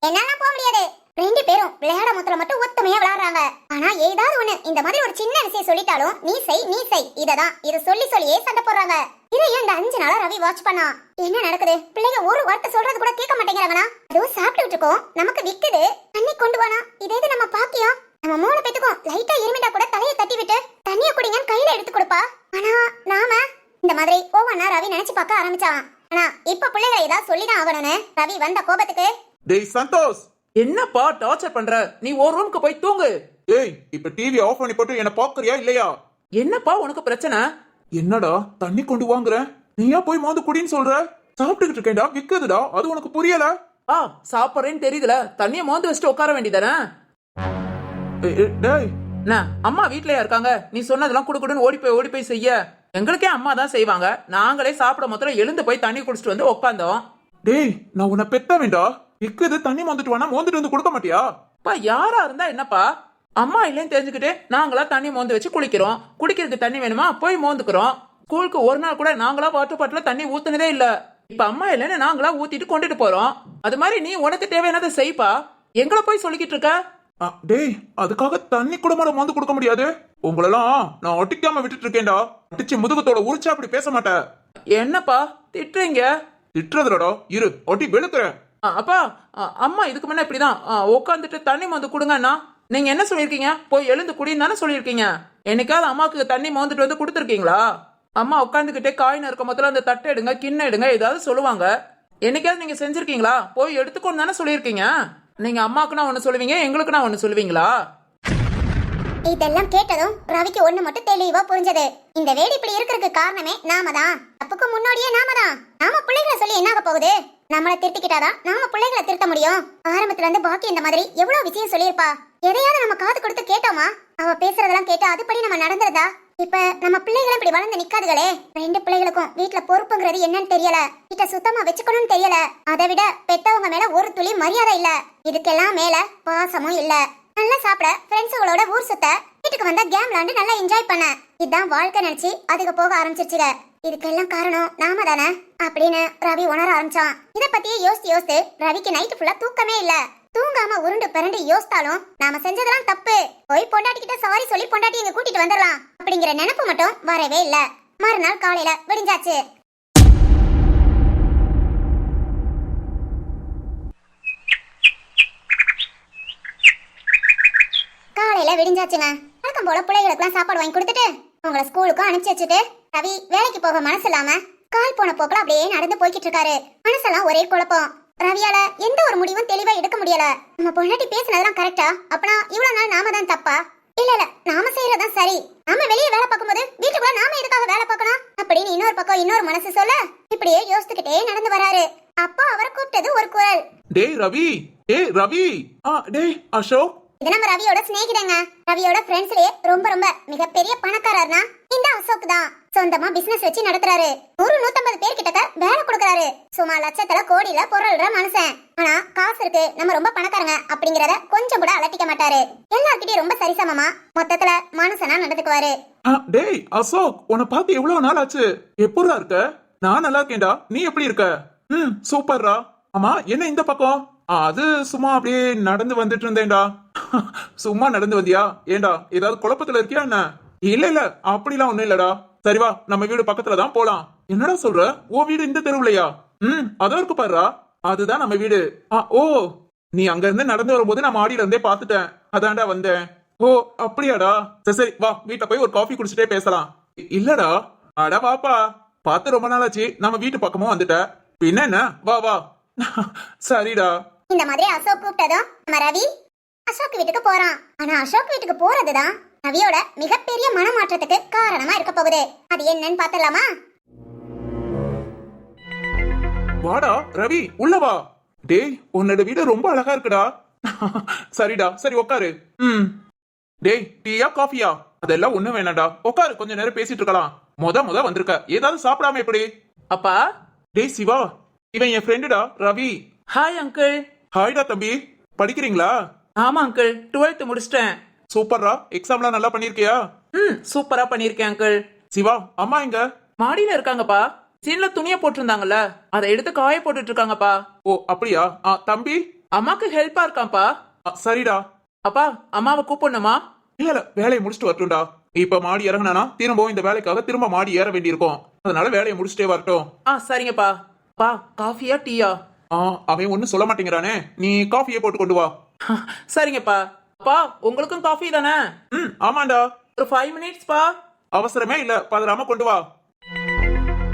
என்னால போக முடியாது. ரெண்டு பேரும் விளையாட முத்துல மட்டும் ஒத்துமையா விளையாடுறாங்க. ஆனா ஏதாவது ஒண்ணு இந்த மாதிரி ஒரு சின்ன விஷயம் சொல்லிட்டாலும் நீ செய் நீ செய் இததான். இத சொல்லி சொல்லியே சண்டை போடுறாங்க. இதை ஏன் இந்த அஞ்சு நாளா ரவி வாட்ச் பண்ணா? என்ன நடக்குது? பிள்ளைங்க ஒரு வார்த்தை சொல்றது கூட கேட்க மாட்டேங்கிறாங்கண்ணா. அதுவும் சாப்பிட்டுட்டு இருக்கோம் நமக்கு விக்குது. தண்ணி கொண்டு வானா இதே இது நம்ம பாக்கியம்? நம்ம மூணு பேத்துக்கும் லைட்டா இருமிட்டா கூட தலையை தட்டி விட்டு தண்ணிய குடிங்கன்னு கையில எடுத்து கொடுப்பா. ஆனா நாம இந்த மாதிரி ஒவ்வொன்னா ரவி நினைச்சு பார்க்க ஆரம்பிச்சான் ஆனா இப்ப பிள்ளைகளை ஏதாவது சொல்லிதான் ஆகணும்னு ரவி வந்த கோபத்துக்கு டேய் சந்தோஷ்! என்னப்பா டார்ச்சர் பண்ற? நீ ஒரு ரூமுக்கு போய் தூங்கு. ஏய் இப்ப டிவி ஆஃப் பண்ணி போட்டு என்ன பாக்குறியா இல்லையா? என்னப்பா உனக்கு பிரச்சனை? என்னடா தண்ணி கொண்டு வாங்குற? நீயா போய் மோந்து குடின்னு சொல்ற? சாப்பிட்டுக்கிட்டு இருக்கேன்டா விக்குதுடா அது உனக்கு புரியல? ஆ சாப்பிட்றேன்னு தெரியுதுல. தண்ணிய மோந்து வச்சுட்டு உட்கார வேண்டியதானே? டேய். அம்மா வீட்லயா இருக்காங்க? நீ சொன்னதெல்லாம் குடு குடுன்னு ஓடி போய் ஓடி போய் செய்ய. எங்களுக்கே அம்மா தான் செய்வாங்க. நாங்களே சாப்பிட மொத்தம் எழுந்து போய் தண்ணி குடிச்சிட்டு வந்து உட்காந்தோம். டேய் நான் உன்னை பெத்த வேண்டா விக்குது தண்ணி மோந்துட்டு வேணா மோந்துட்டு வந்து கொடுக்க மாட்டியா? பா யாரா இருந்தா என்னப்பா? அம்மா இல்லைன்னு தெரிஞ்சுக்கிட்டு நாங்களா தண்ணி மோந்து வச்சு குளிக்கிறோம். குடிக்கிறதுக்கு தண்ணி வேணுமா? போய் மோந்துக்கிறோம். ஸ்கூலுக்கு ஒரு நாள் கூட நாங்களா வாட்டர் பாட்டில தண்ணி ஊத்துனதே இல்ல. இப்ப அம்மா இல்லைன்னு நாங்களா ஊத்திட்டு கொண்டுட்டு போறோம். அது மாதிரி நீ உனக்கு தேவையானதை செய்ப்பா. எங்களை போய் சொல்லிக்கிட்டு இருக்க? டேய் அதுக்காக தண்ணி கூட மோந்து கொடுக்க முடியாது. உங்களெல்லாம் நான் ஒட்டிக்காம விட்டுட்டு இருக்கேன்டா. அடிச்சு முதுகத்தோட உரிச்சா அப்படி பேச மாட்டேன் என்னப்பா திட்டுறீங்க? திட்டுறதுலடா இரு ஒட்டி வெளுக்கிறேன் அப்பா ஆ, அம்மா இதுக்கு முன்னே இப்படிதான். உட்காந்துட்டு தண்ணி மோந்து கொடுங்கண்ணா. நீங்க என்ன சொல்லியிருக்கீங்க? போய் எழுந்து குடின்னு தானே சொல்லியிருக்கீங்க. என்னைக்காவது அம்மாவுக்கு தண்ணி மோந்துட்டு வந்து கொடுத்துருக்கீங்களா? அம்மா உட்காந்துக்கிட்டே காயின் இருக்க போதுல அந்த தட்டை எடுங்க கிண்ண எடுங்க ஏதாவது சொல்லுவாங்க. என்னைக்காவது நீங்க செஞ்சிருக்கீங்களா? போய் எடுத்துக்கோன்னு தானே சொல்லியிருக்கீங்க. நீங்க அம்மாக்குன்னா ஒண்ணு சொல்லுவீங்க எங்களுக்குன்னா ஒண்ணு சொல்லுவீங்களா? இதெல்லாம் கேட்டதும் ரவிக்கு ஒண்ணு மட்டும் தெளிவா புரிஞ்சது. இந்த வேடி இப்படி இருக்கிறதுக்கு காரணமே நாம தான் தப்புக்கு முன்னாடியே நாம தான் நாம பிள்ளைகளை சொல்லி என்ன ஆக போகுது? நம்மள திருத்திக்கிட்டாதான் நாம பிள்ளைகளை திருத்த முடியும். ஆரம்பத்துல இருந்து பாக்கி இந்த மாதிரி எவ்வளவு விஷயம் சொல்லியிருப்பா? எதையாவது நம்ம காது கொடுத்து கேட்டோமா? அவ பேசுறதெல்லாம் கேட்டு அதுபடி நம்ம நடந்துருதா? இப்ப நம்ம பிள்ளைகளும் இப்படி வளர்ந்து நிக்காதுகளே. ரெண்டு பிள்ளைகளுக்கும் வீட்டுல பொறுப்புங்கிறது என்னன்னு தெரியல. வீட்டை சுத்தமா வச்சுக்கணும்னு தெரியல. அதை விட பெத்தவங்க மேல ஒரு துளி மரியாதை இல்ல. இதுக்கெல்லாம் மேல பாசமும் இல்ல. நல்லா சாப்பிட ஃப்ரெண்ட்ஸுகளோட ஊர் சுத்த வீட்டுக்கு வந்தா கேம் விளாண்டு நல்லா என்ஜாய் பண்ண. இதுதான் வாழ்க்கை நினைச்சு அதுக்கு போக ஆரம்பிச்சிருச்சுங்க இதுக்கெல்லாம் காரணம் நாம தானே? அப்படின்னு ரவி உணர ஆரம்பிச்சான். இத பத்தியே யோசித்து யோசித்து ரவிக்கு நைட்டு ஃபுல்லா தூக்கமே இல்ல. தூங்காம உருண்டு பிறண்டு யோசித்தாலும் நாம செஞ்சதெல்லாம் தப்பு. போய் பொண்டாட்டி கிட்ட சாரி சொல்லி பொண்டாட்டி இங்க கூட்டிட்டு வந்துடலாம் அப்படிங்கிற நினைப்பு மட்டும் வரவே இல்ல. மறுநாள் காலையில விடிஞ்சாச்சு. காலையில விடிஞ்சாச்சுங்க. வழக்கம் போல பிள்ளைகளுக்குலாம் சாப்பாடு வாங்கி கொடுத்துட்டு உங்களை ஸ்கூலுக்கும் அனுப்பிச்சு வச்சுட்டு ரவி வேலைக்கு போக மனசு இல்லாம கால் போன போக்குல அப்படியே நடந்து போய்கிட்டு இருக்காரு மனசெல்லாம் ஒரே குழப்பம். ரவியால எந்த ஒரு முடிவும் தெளிவா எடுக்க முடியல. நம்ம பொண்டாட்டி பேசுனதெல்லாம் கரெக்டா அப்பனா இவ்வளவு நாள் நாம தான் தப்பா? இல்ல இல்ல நாம செய்யறதுதான் சரி. நாம வெளியே வேலை பார்க்கும்போது வீட்டுக்குள்ள நாம எதுக்காக வேலை பார்க்கணும்? அப்படின்னு இன்னொரு பக்கம் இன்னொரு மனசு சொல்ல இப்படியே யோசிச்சுக்கிட்டே நடந்து வராரு. அப்போ அவரை கூப்பிட்டது ஒரு குரல். டேய் ரவி! டேய் ரவி! ஆ டேய் அசோக்! இது நம்ம ரவியோட சிநேகிதங்க. ரவியோட ஃப்ரெண்ட்ஸ்லயே ரொம்ப ரொம்ப மிகப்பெரிய பணக்காரர்னா இந்த அசோக் தான். சொந்தமா பிசினஸ் வச்சு நடத்துறாரு. ஒரு நூத்தம்பது பேர் கிட்ட வேலை கொடுக்கறாரு. சும்மா லட்சத்துல கோடியில பொருள்ற மனுஷன். ஆனா காசு இருக்கு. நம்ம ரொம்ப பணக்காரங்க அப்படிங்கறத கொஞ்சம் கூட அலட்டிக்க மாட்டாரு. எல்லார்கிட்டயும் ரொம்ப சரிசமமா மொத்தத்துல மனுஷனா நடந்துக்குவாரு. டேய் அசோக் உன்னை பார்த்து எவ்வளவு நாள் ஆச்சு எப்படிடா இருக்க? நான் நல்லா இருக்கேன்டா. நீ எப்படி இருக்க? ம் சூப்பர்ரா. ஆமா என்ன இந்த பக்கம்? அது சும்மா அப்படியே நடந்து வந்துட்டு இருந்தேன்டா. சும்மா நடந்து வந்தியா? ஏண்டா ஏதாவது குழப்பத்துல இருக்கியா என்ன? இல்ல இல்ல அப்படிலாம் ஒண்ணும் இல்லடா. சரி வா நம்ம வீடு பக்கத்துல தான் போலாம். என்னடா சொல்ற? ஓ வீடு இந்த தெருவுலையா? ம் அதான் இருக்கு பாருடா. அதுதான் நம்ம வீடு. ஆ ஓ நீ அங்க இருந்து நடந்து வரும்போது நான் மாடியில இருந்தே பாத்துட்டேன் அதான்டா வந்தேன். ஓ அப்படியாடா. சரி சரி வா வீட்ல போய் ஒரு காஃபி குடிச்சிட்டே பேசலாம். இல்லடா. அட வாப்பா பார்த்து ரொம்ப நாள் ஆச்சு நம்ம வீட்டு பக்கமும் வந்துட்ட. பின்ன என்ன? வா வா. சரிடா. இந்த மாதிரி அசோக் கூப்பிட்டதும் நம்ம ரவி அசோக் வீட்டுக்கு போறான். ஆனா அசோக் வீட்டுக்கு போறதுதான். ரவியோட மிகப்பெரிய மனமாற்றத்துக்கு காரணமா இருக்க போகுது. அது என்னன்னு பாத்துடலாமா வாடா ரவி உள்ள வா. டேய் உன்னோட வீடு ரொம்ப அழகா இருக்குடா. சரிடா சரி உட்காரு ம். டேய் டீயா காஃபியா? அதெல்லாம் ஒண்ணும் வேணாம்டா. உட்காரு கொஞ்ச நேரம் பேசிட்டு இருக்கலாம். மொத மொத வந்திருக்க. ஏதாவது சாப்பிடாம எப்படி? அப்பா? டேய் சிவா. இவன் என் ஃப்ரெண்டுடா ரவி. ஹாய் அங்கிள் ஹாய்டா தம்பி. படிக்கிறீங்களா? ஆமா அங்கிள் டுவெல்த் முடிச்சிட்டேன். சூப்பர்ரா. எக்ஸாம்லாம் நல்லா பண்ணிருக்கியா? ம் சூப்பரா பண்ணிருக்கேன் அங்கிள் சிவா அம்மா எங்க? மாடியில இருக்காங்கப்பா. சீன்ல துணிய போட்டிருந்தாங்கல்ல. அதை எடுத்து காய போட்டுட்டு இருக்காங்கப்பா ஓ அப்படியா? ஆ தம்பி? அம்மாக்கு ஹெல்ப்பா இருக்கான்ப்பா. ஆ, சரிடா. அப்பா அம்மாவை கூப்பிடணுமா? இல்ல இல்ல வேலையை முடிச்சுட்டு வரட்டும்டா. இப்ப மாடி இறங்குனானா திரும்பவும் இந்த வேலைக்காக திரும்ப மாடி ஏற வேண்டியிருக்கும். அதனால வேலையை முடிச்சுட்டே வரட்டும். ஆ சரிங்கப்பா. பா காஃபியா டீயா? ஆ அவன் ஒன்னும் சொல்ல மாட்டேங்கிறானே. நீ காஃபியை போட்டு கொண்டு வா. சரிங்கப்பா. அப்பா உங்களுக்கும் காஃபி தானே? ம் ஆமாண்டா. ஒரு ஃபைவ் மினிட்ஸ் பா. அவசரமே இல்ல பதறாம கொண்டு வா.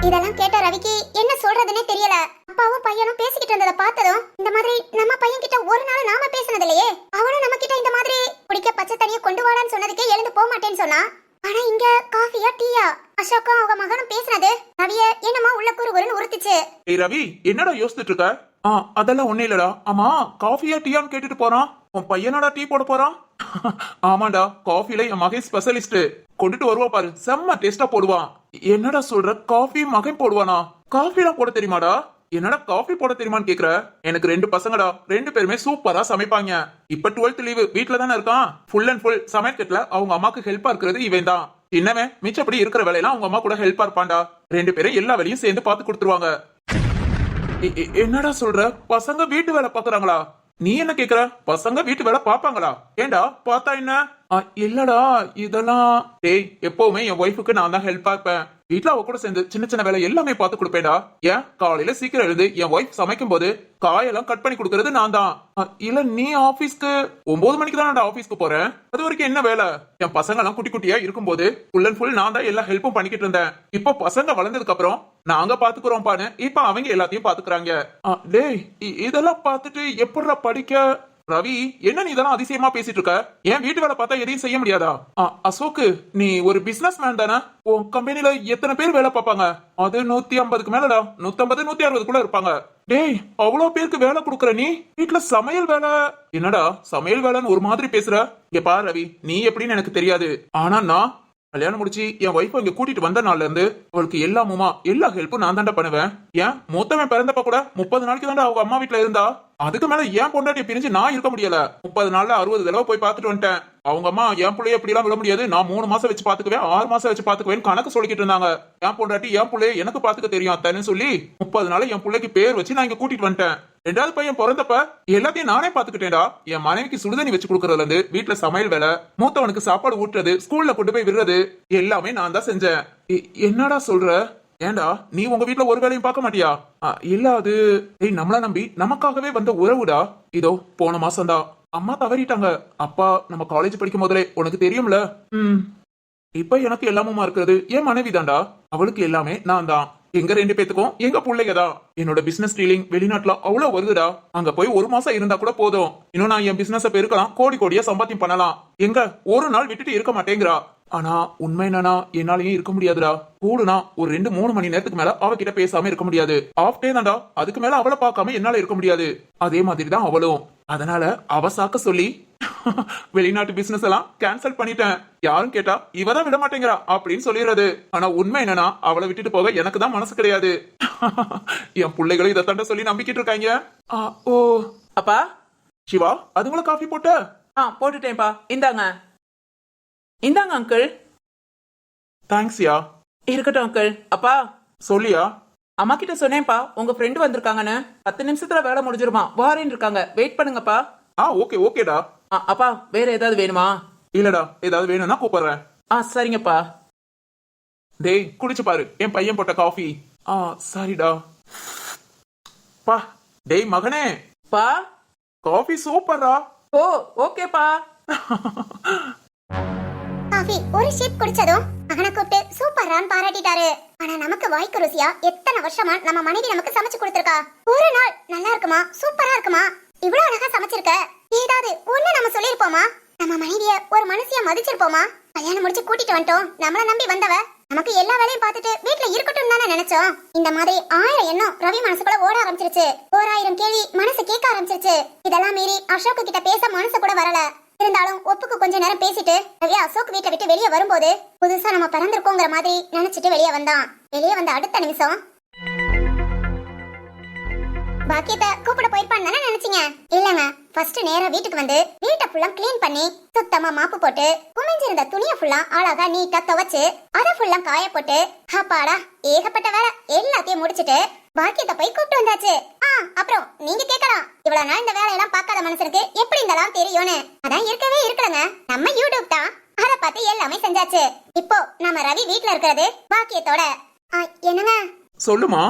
இதெல்லாம் கேட்ட ரவிக்கு என்ன சொல்றதுன்னே தெரியல. அப்பாவும் பையனும் பேசிக்கிட்டு இருந்ததை பார்த்ததும் இந்த மாதிரி நம்ம பையன் கிட்ட ஒரு நாள் நாம பேசினது இல்லையே அவனும் நம்ம கிட்ட இந்த மாதிரி குடிக்க பச்சை தண்ணியை கொண்டு வாடான்னு சொன்னதுக்கே எழுந்து போக மாட்டேன்னு சொன்னா ஆனா இங்க காஃபியா டீயா அசோக்கும் அவங்க மகனும் பேசினது ரவிய என்னமா உள்ள குறு குறுன்னு உறுத்துச்சு. ஏய் ரவி என்னடா யோசிச்சுட்டு இருக்க? ஆ அதெல்லாம் ஒண்ணு இல்லடா. ஆமா காஃபியா டீயான்னு கேட்டுட்டு போறான். உன் பையனாடா டீ போட போறான்? ஆமாடா காஃபில என் மகன் ஸ்பெஷலிஸ்ட் கொண்டுட்டு வருவா பாரு செம்ம டேஸ்டா போடுவான். என்னடா சொல்ற காஃபி மகன் போடுவானா? காஃபிலாம் போட தெரியுமாடா? என்னடா காஃபி போட தெரியுமான்னு கேக்குற? எனக்கு ரெண்டு பசங்கடா ரெண்டு பேருமே சூப்பரா சமைப்பாங்க. இப்ப டுவெல்த் லீவு வீட்டுல தானே இருக்கான்? ஃபுல் அண்ட் ஃபுல் சமையல் அவங்க அம்மாக்கு ஹெல்ப்பா இருக்கிறது இவன் தான் என்னவே மிச்சப்படி இருக்கிற வேலையெல்லாம் அவங்க அம்மா கூட ஹெல்ப்பா இருப்பான்டா. ரெண்டு பேரும் எல்லா வேலையும் சேர்ந்து பார்த்து கொடுத்துருவாங்க. என்னடா சொல்ற? பசங்க வீட்டு வேலை பாக்குறாங்களா நீ என்ன கேக்குற? பசங்க வீட்டு வேலை பாப்பாங்களா ஏண்டா பார்த்தா என்ன? இல்லடா இதெல்லாம் டேய் எப்பவுமே என் ஒய்ஃபுக்கு நான் தான் ஹெல்ப் பார்ப்பேன் வீட்டுல அவ கூட சேர்ந்து சின்ன சின்ன வேலை எல்லாமே பார்த்து கொடுப்பேடா ஏன்? காலையில சீக்கிரம் எழுந்து என் ஒய்ஃப் சமைக்கும் போது காயெல்லாம் கட் பண்ணி கொடுக்கறது நான் தான் இல்ல நீ ஆபீஸ்க்கு ஒன்பது மணிக்கு தான் ஆபீஸ்க்கு போறேன் அது வரைக்கும் என்ன வேலை? என் பசங்க எல்லாம் குட்டி குட்டியா இருக்கும்போது ஃபுல் அண்ட் ஃபுல் நான் தான் எல்லா ஹெல்ப்பும் பண்ணிக்கிட்டு இருந்தேன். இப்போ பசங்க வளர்ந்ததுக்கு அப்புறம் நாங்க பாத்துக்கிறோம் பாரு இப்ப அவங்க எல்லாத்தையும் பாத்துக்கிறாங்க. ஆ, டேய் இ- இதெல்லாம் பார்த்துட்டு எப்படா படிக்க? ரவி என்ன நீ இதெல்லாம் அதிசயமா பேசிட்டு இருக்க? ஏன் வீட்டு வேலை பார்த்தா எதையும் செய்ய முடியாதா? அசோக்கு நீ ஒரு பிசினஸ் மேன் தானே? உன் கம்பெனில எத்தனை பேர் வேலை பார்ப்பாங்க? அது நூத்தி ஐம்பதுக்கு மேலடா. நூத்தம்பது நூத்தி அறுபதுக்குள்ள இருப்பாங்க. டேய் அவ்வளவு பேருக்கு வேலை கொடுக்குற நீ? வீட்டுல சமையல் வேலை. என்னடா சமையல் வேலைன்னு ஒரு மாதிரி பேசுற? இங்க பாரு ரவி நீ எப்படின்னு எனக்கு தெரியாது. ஆனா நான் கல்யாணம் முடிச்சு என் ஒய்ஃபை இங்க கூட்டிட்டு வந்த நாள்ல இருந்து அவளுக்கு எல்லாமுமா எல்லா ஹெல்ப்பும் நான் தாண்டா பண்ணுவேன். ஏன்? மூத்தவன் பிறந்தப்ப கூட முப்பது நாளைக்கு தாண்டா அவங்க அம்மா வீட்டுல இருந்தா? அதுக்கு மேல ஏன் பொண்டாட்டியை பிரிஞ்சு நான் இருக்க முடியல. முப்பது நாள்ல அறுபது தடவை போய் பார்த்துட்டு வந்துட்டேன். அவங்க அம்மா என் பிள்ளைய இப்படி எல்லாம் விட முடியாது. நான் மூணு மாசம் வச்சு பாத்துக்குவேன் ஆறு மாசம் வச்சு பாத்துக்குவேன் கணக்கு சொல்லிக்கிட்டு இருந்தாங்க. என் பொண்டாட்டி என் பிள்ளைய எனக்கு பாத்துக்க தெரியும் அத்தன்னு சொல்லி முப்பது நாள் என் பிள்ளைக்கு பேர் வச்சு நான் இங்க கூட்டிட்டு வந்துட்டேன். ரெண்டாவது பையன் பிறந்தப்ப எல்லாத்தையும் நானே பாத்துக்கிட்டேன்டா என் மனைவிக்கு சுடுதண்ணி வச்சு கொடுக்கறதுல இருந்து வீட்டுல சமையல் வேலை மூத்தவனுக்கு சாப்பாடு ஊட்டுறது ஸ்கூல்ல கொண்டு போய் விடுறது எல்லாமே நான் தான் செஞ்சேன். என்னடா சொல்ற? ஏன்டா நீ உங்க வீட்டுல ஒரு வேலையும் பார்க்க மாட்டியா? இல்ல அது ஏய் நம்மள நம்பி நமக்காகவே வந்த உறவுடா. இதோ போன மாசம்தான் அம்மா தவறிட்டாங்க. அப்பா நம்ம காலேஜ் படிக்கும் போதே உனக்கு தெரியும்ல? ம். இப்ப எனக்கு எல்லாமுமா இருக்கிறது என் மனைவி தான்டா அவளுக்கு எல்லாமே நான் தான் எங்க ரெண்டு பேத்துக்கும்? எங்க பிள்ளைங்க தான் என்னோட பிசினஸ் டீலிங் வெளிநாட்டுல அவ்வளவு வருதுடா. அங்க போய் ஒரு மாசம் இருந்தா கூட போதும். இன்னும் நான் என் பிசினஸ பெருக்கலாம் கோடி கோடியா சம்பாத்தியம் பண்ணலாம். எங்க? ஒரு நாள் விட்டுட்டு இருக்க மாட்டேங்கிறா. ஆனா உண்மை என்னன்னா என்னாலயும் இருக்க முடியாதுடா. கூடுனா ஒரு ரெண்டு மூணு மணி நேரத்துக்கு மேல அவகிட்ட பேசாம இருக்க முடியாது. ஆஃப் டே தான்டா. அதுக்கு மேல அவளை பார்க்காம என்னால இருக்க முடியாது. அதே மாதிரி தான் அவளும். அதனால அவ சாக்க சொல்லி வெளிநாட்டு பிசினஸ் எல்லாம் கேன்சல் பண்ணிட்டேன். யாரும் கேட்டா இவ தான் விட மாட்டேங்கிறா அப்படின்னு சொல்லிடுறது. ஆனா உண்மை என்னன்னா அவளை விட்டுட்டு போக எனக்கு தான் மனசு கிடையாது. என் பிள்ளைகளும் இதை தண்ட சொல்லி நம்பிக்கிட்டு இருக்காங்க. ஓ. அப்பா சிவா அதுங்கள காஃபி போட்ட? ஆ போட்டுட்டேன்ப்பா. இந்தாங்க. இந்தாங்க அங்கிள் தேங்க்ஸ்யா இருக்கட்டும் அங்கிள் அப்பா. சொல்லியா? அம்மா கிட்ட சொன்னேன்ப்பா. உங்க ஃப்ரெண்டு வந்திருக்காங்கன்னு. பத்து நிமிஷத்துல வேலை முடிஞ்சிருமா? வாரேன் இருக்காங்க. வெயிட் பண்ணுங்கப்பா. ஆ ஓகே ஓகேடா அப்பா வேற ஏதாவது வேணுமா? இல்லடா ஏதாவது வேணும்னா கூப்பிடுறேன். ஆ சரிங்கப்பா. டேய் குடிச்சு பாரு. என் பையன் போட்ட காஃபி. ஆ சரிடா. பா. டேய் மகனே. பா. காஃபி சூப்பர்ரா. ஓ ஓகேப்பா. காஃபி ஒரு ஷிப் குடிச்சதும் மகனை கூப்பிட்டு சூப்பரான்னு பாராட்டிட்டாரு. ஆனா நமக்கு வாய்க்கு ருசியா எத்தனை வருஷமா நம்ம மனைவி நமக்கு சமைச்சு கொடுத்திருக்கா? ஒரு நாள் நல்லா இருக்குமா? சூப்பரா இருக்குமா? இவ்வளவு அழகா சமைச்சிருக்க. ஏதாவது ஒண்ணு நம்ம சொல்லிருப்போமா நம்ம மனைவிய ஒரு மனுஷியா மதிச்சிருப்போமா? கல்யாணம் முடிச்சு கூட்டிட்டு வந்துட்டோம். நம்மள நம்பி வந்தவ. நமக்கு எல்லா வேலையும் பார்த்துட்டு வீட்டுல இருக்கட்டும் தானே நினைச்சோம். இந்த மாதிரி ஆயிரம் எண்ணம் ரவி மனசுக்குள்ள ஓட ஆரம்பிச்சிருச்சு. ஓராயிரம் கேள்வி மனசு கேட்க ஆரம்பிச்சிருச்சு. இதெல்லாம் மீறி அசோக் கிட்ட பேச மனசு கூட வரல. இருந்தாலும் ஒப்புக்கு கொஞ்ச நேரம் பேசிட்டு ரவி அசோக் வீட்டை விட்டு வெளியே வரும்போது புதுசா நம்ம பிறந்திருக்கோங்கிற மாதிரி நினைச்சிட்டு வெளியே வந்தான். வெளியே வந்த அடுத்த நிமிஷம் பாக்கியத்தை கூப்பிட போயிருப்பான்னு தானே நினைச்சீங்க? இல்லங்க. ஃபர்ஸ்ட் நேரா வீட்டுக்கு வந்து வீட்டை ஃபுல்லா க்ளீன் பண்ணி சுத்தமா மாப்பு போட்டு குமிஞ்சிருந்த துணியை ஃபுல்லா அழகா நீட்டா துவைச்சு அதை ஃபுல்லா காய போட்டு அப்பாடா ஏகப்பட்ட வேலை. எல்லாத்தையும் முடிச்சிட்டு பாக்கியத்தை போய் கூப்பிட்டு வந்தாச்சு. ஆ அப்புறம் நீங்க கேட்கலாம் இவ்வளவு நாள் இந்த வேலையெல்லாம் பார்க்காத மனுஷனுக்கு எப்படி இதெல்லாம் தெரியும்னு? அதான் இருக்கவே இருக்கலங்க. நம்ம யூடியூப் தான். அதை பார்த்து எல்லாமே செஞ்சாச்சு. இப்போ நம்ம ரவி வீட்ல இருக்கிறது பாக்கியத்தோட. என்னங்க? சொல்லுமா?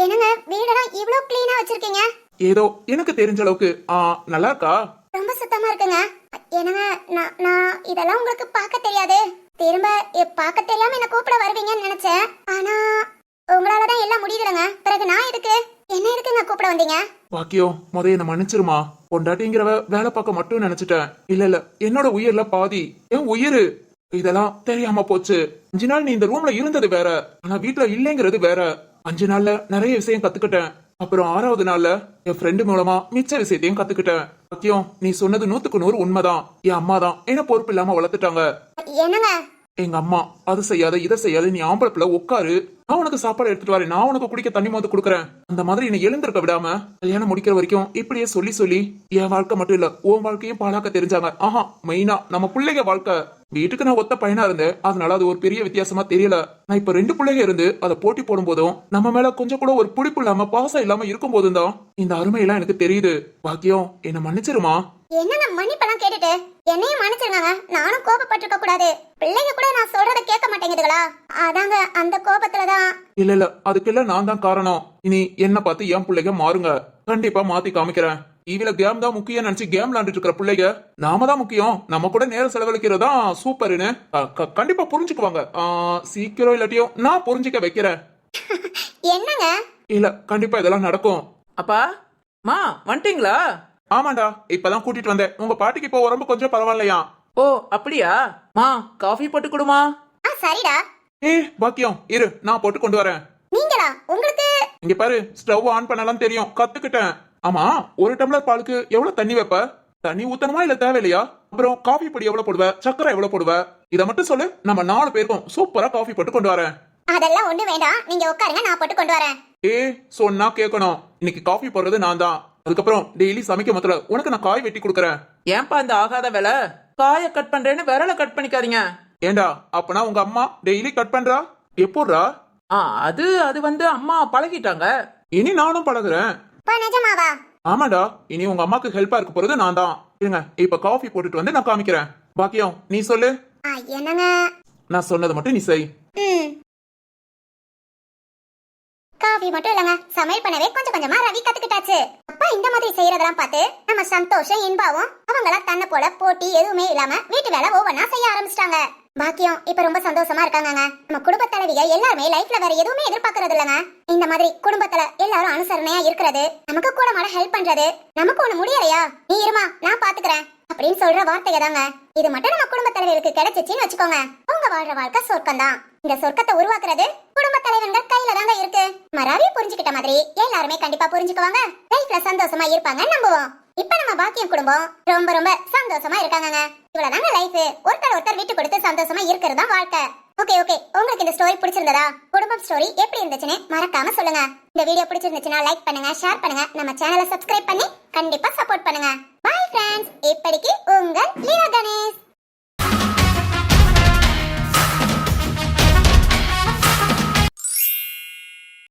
என்னங்க வீடெல்லாம் இவ்ளோ க்ளீனா வச்சிருக்கீங்க? ஏதோ எனக்கு தெரிஞ்ச அளவுக்கு ஆ நல்லா இருக்கா ரொம்ப சுத்தமா இருக்குங்க. என்னங்க நான் நான் இதெல்லாம் உங்களுக்கு பார்க்க தெரியாது. திரும்ப பார்க்க தெரியாம என்ன கூப்பிட வருவீங்கன்னு நினைச்சேன். ஆனா உங்களால தான் எல்லாம் முடியுதுலங்க பிறகு நான் எதுக்கு? என்ன எதுக்குங்க கூப்பிட வந்தீங்க? பாக்கியம் முத என்ன மன்னிச்சிருமா? பொண்டாட்டிங்கிறவ வேலை பார்க்க மட்டும் நினைச்சிட்டேன். இல்ல இல்ல என்னோட உயிர்ல பாதி என் உயிர். இதெல்லாம் தெரியாம போச்சு. அஞ்சு நாள் நீ இந்த ரூம்ல இருந்தது வேற. ஆனா வீட்ல இல்லைங்கிறது வேற. அஞ்சு நாள்ல நிறைய விஷயம் கத்துக்கிட்டேன். அப்புறம் ஆறாவது நாள்ல என் ஃப்ரெண்டு மூலமா மிச்ச விஷயத்தையும் கத்துக்கிட்டேன். பாக்கியம் நீ சொன்னது நூத்துக்கு நூறு உண்மைதான். என் அம்மா தான் என்ன பொறுப்பு இல்லாம வளர்த்துட்டாங்க. என்னங்க? எங்க அம்மா அது செய்யாத இதை செய்யாத நீ ஆம்பளை பிள்ளை உட்காரு. நான் உனக்கு சாப்பாடு எடுத்துட்டு வரேன். நான் உனக்கு குடிக்க தண்ணி மோந்து கொடுக்குறேன். அந்த மாதிரி என்னை எழுந்திருக்க விடாம கல்யாணம் முடிக்கிற வரைக்கும் இப்படியே சொல்லி சொல்லி என் வாழ்க்கை மட்டும் இல்ல உன் வாழ்க்கையும் பாழாக்க தெரிஞ்சாங்க. ஆஹா மெயினா நம்ம பிள்ளைங்க வாழ்க்கை. வீட்டுக்கு நான் ஒத்த பையனா இருந்தேன். அதனால அது ஒரு பெரிய வித்தியாசமா தெரியல. நான் இப்ப ரெண்டு பிள்ளைங்க இருந்து அதை போட்டி போடும் போதும் நம்ம மேல கொஞ்சம் கூட ஒரு பிடிப்பு இல்லாம பாசம் இல்லாம இருக்கும் போதும் தான் இந்த அருமையெல்லாம் எனக்கு தெரியுது. பாக்கியம் என்ன மன்னிச்சிருமா? என்ன மன்னிப்பெல்லாம் கேட்டுட்டு? என்னையும் மன்னிச்சிருங்க நானும் கோபப்பட்டிருக்க கூடாது. பிள்ளைங்க கூட நான் சொல்றத கேட்க மாட்டேங்குதுங்களா அதாங்க அந்த கோபத்துல தான் இல்ல இல்ல அதுக்கெல்லாம் நான் தான் காரணம். இனி என்ன பார்த்து என் பிள்ளைங்க மாறுங்க. கண்டிப்பா மாத்தி காமிக்கிறேன். டிவில கேம் தான் முக்கியம் நினைச்சு கேம் விளையாண்டுட்டு இருக்கிற பிள்ளைங்க நாம தான் முக்கியம். நம்ம கூட நேரம் செலவழிக்கிறதா சூப்பர்னு கண்டிப்பா புரிஞ்சுக்குவாங்க. ஆஹ், சீக்கிரம் இல்லாட்டியும் நான் புரிஞ்சுக்க வைக்கிறேன். என்னங்க? இல்ல கண்டிப்பா இதெல்லாம் நடக்கும். அப்பா மா வந்துட்டீங்களா? ஆமாண்டா இப்பதான் கூட்டிட்டு வந்தேன். உங்க பாட்டிக்கு இப்போ உடம்பு கொஞ்சம் பரவாயில்லையா ஓ அப்படியா? மா காஃபி போட்டு கொடுமா? ஆ சரிடா. ஏ பாக்கியம் இரு நான் போட்டு கொண்டு வரேன். நீங்களா? உங்களுக்கு இங்க பாரு ஸ்டவ் ஆன் பண்ணலாம் தெரியும். கத்துக்கிட்டேன். ஆமா ஒரு டம்ளர் பாலுக்கு எவ்வளவு தண்ணி வைப்ப? தண்ணி ஊத்தணுமா இல்ல தேவையில்லையா? அப்புறம் காஃபி பொடி எவ்வளவு போடுவ? சக்கரை எவ்வளவு போடுவ? இத மட்டும் சொல்லு நம்ம நாலு பேருக்கும் சூப்பரா காஃபி போட்டு கொண்டு வரேன். அதெல்லாம் ஒண்ணு வேண்டாம். நீங்க உட்காருங்க நான் போட்டு கொண்டு வரேன். ஏ சொன்னா கேட்கணும் இன்னைக்கு காஃபி போடுறது நான் தான். அதுக்கப்புறம் டெய்லி சமைக்க மத்துல உனக்கு நான் காய் வெட்டி கொடுக்குறேன். ஏன்பா இந்த ஆகாத வேலை? காய கட் பண்றேன்னு விரல கட் பண்ணிக்காதீங்க. ஏண்டா அப்பனா உங்க அம்மா டெய்லி கட் பண்றா? எப்போட்றா? ஆ அது அது வந்து அம்மா பழகிட்டாங்க. இனி நானும் பழகுறேன். அப்பா நிஜமாவா? ஆமாடா இனி உங்க அம்மாக்கு ஹெல்ப்பா இருக்க போறது நான் தான் இருங்க இப்ப காஃபி போட்டுட்டு வந்து நான் காமிக்கிறேன். பாக்கியம் நீ சொல்லு. ஆ, என்னங்க? நான் சொன்னதை மட்டும் நீ செய். ம். காஃபி மட்டும் இல்லங்க சமையல் பண்ணவே கொஞ்சம் கொஞ்சமா ரவி கத்துக்கிட்டாச்சு. அப்பா இந்த மாதிரி செய்யறதெல்லாம் பார்த்து நம்ம சந்தோஷம் இன்பாவும் அவங்களா தன்னை போல போட்டி எதுவுமே இல்லாம வீட்டு வேலை ஒவ்வொன்னா செய்ய ஆரம்பிச்சிட்டாங்க. பாக்கியம் இப்ப ரொம்ப சந்தோஷமா இருக்காங்கங்க. நம்ம குடும்ப தலைவிக எல்லாருமே லைஃப்ல வேற எதுவுமே எதிர்பார்க்கறது இல்லங்க. இந்த மாதிரி குடும்பத்துல எல்லாரும் அனுசரணையா இருக்கிறது நமக்கு கூட மாட ஹெல்ப் பண்றது நமக்கு ஒண்ணு முடியலையா? நீ இருமா நான் பாத்துக்கிறேன். அப்படின்னு சொல்ற வார்த்தைங்க தாங்க. இது மட்டும் நம்ம குடும்ப தலைவருக்கு கிடைச்சிச்சின்னு வச்சுக்கோங்க. அவங்க வாழ்ற வாழ்க்கை சொர்க்கம் தான் இந்த சொர்க்கத்தை உருவாக்குறது குடும்ப தலைவன்கள் கையில தாங்க இருக்கு. நம்ம புரிஞ்சுக்கிட்ட மாதிரி எல்லாருமே கண்டிப்பா புரிஞ்சுக்குவாங்க. லைஃப்ல சந்தோஷமா இருப்பாங்க நம்புவோம். இப்ப நம்ம பாக்கியம் குடும்பம் ரொம்ப ரொம்ப சந்தோஷமா இருக்காங்க இவ்வளவுதாங்க லைஃப் ஒருத்தர் ஒருத்தர் விட்டு கொடுத்து சந்தோஷமா இருக்கிறது தான் வாழ்க்கை. ஓகே ஓகே உங்களுக்கு இந்த ஸ்டோரி பிடிச்சிருந்ததா? குடும்பம் ஸ்டோரி எப்படி இருந்துச்சுன்னு மறக்காம சொல்லுங்க. இந்த வீடியோ பிடிச்சிருந்துச்சுன்னா லைக் பண்ணுங்க ஷேர் பண்ணுங்க. நம்ம சேனலை சப்ஸ்கிரைப் பண்ணி கண்டிப்பா சப்போர்ட் பண்ணுங்க. பை ஃப்ரெண்ட்ஸ் இப்படிக்கு உங்கள் லீலா கணேஷ்.